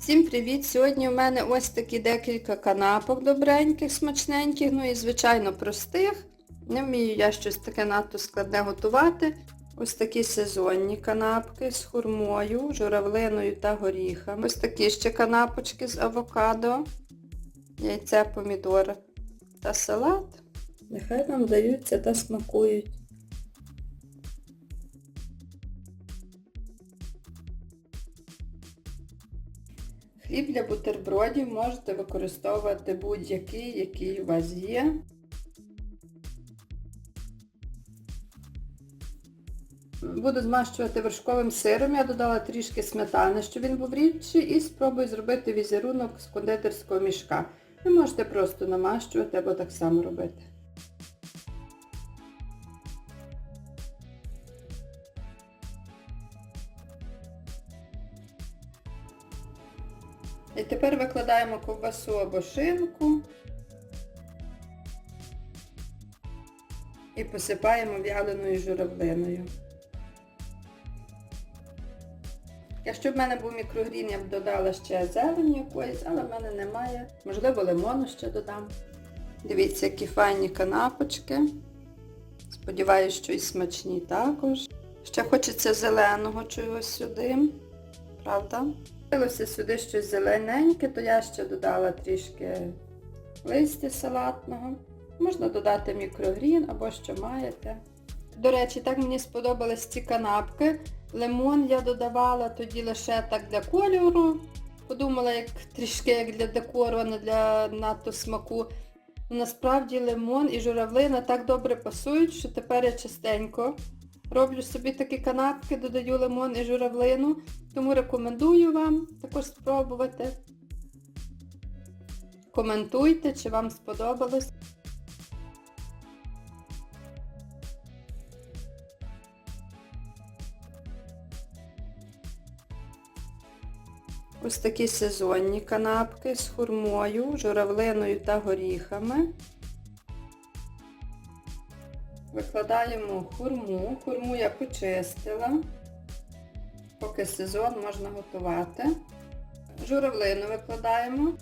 Всім привіт! Сьогодні у мене ось такі декілька канапок добреньких, смачненьких, ну і звичайно простих. Не вмію я щось таке надто складне готувати. Ось такі сезонні канапки з хурмою, журавлиною та горіхами. Ось такі ще канапочки з авокадо, яйце, помідор та салат. Нехай нам даються та смакують. Хліб для бутербродів можете використовувати будь-який, який у вас є. Буду змащувати вершковим сиром. Я додала трішки сметани, щоб він був рідший, і спробую зробити візерунок з кондитерського мішка. Ви можете просто намащувати або так само робити. І тепер викладаємо ковбасу або шинку і посипаємо в'яленою журавлиною. Якщо б в мене був мікрогрін, я б додала ще зелені якоїсь, але в мене немає. Можливо, лимону ще додам. Дивіться, які файні канапочки. Сподіваюсь, що і смачні також. Ще хочеться зеленого чогось сюди. Правда? Хотілося сюди щось зелененьке, то я ще додала трішки листя салатного. Можна додати мікрогрін або що маєте. До речі, так мені сподобались ці канапки. Лимон я додавала тоді лише так для кольору. Подумала, як трішки як для декору, а не для надто смаку. Насправді лимон і журавлина так добре пасують, що тепер я частенько роблю собі такі канапки, додаю лимон і журавлину. Тому рекомендую вам також спробувати. Коментуйте, чи вам сподобалось. Ось такі сезонні канапки з хурмою, журавлиною та горіхами. Викладаємо хурму. Хурму я почистила. Поки сезон можна готувати. Журавлину викладаємо.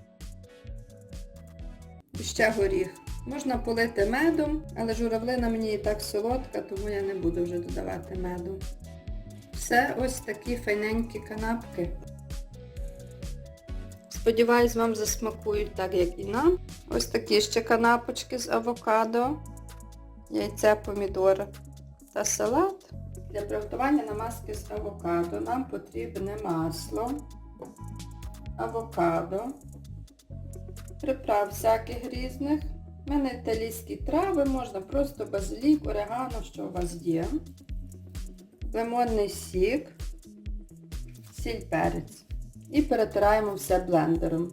І ще горіх. Можна полити медом, але журавлина мені і так солодка, тому я не буду вже додавати меду. Все ось такі файненькі канапки. Сподіваюсь, вам засмакують так, як і нам. Ось такі ще канапочки з авокадо, яйце, помідор та салат. Для приготування намазки з авокадо нам потрібне масло, авокадо, приправ всяких різних. У мене італійські трави, можна просто базилік, орегано, що у вас є. Лимонний сік, сіль перець. І перетираємо все блендером.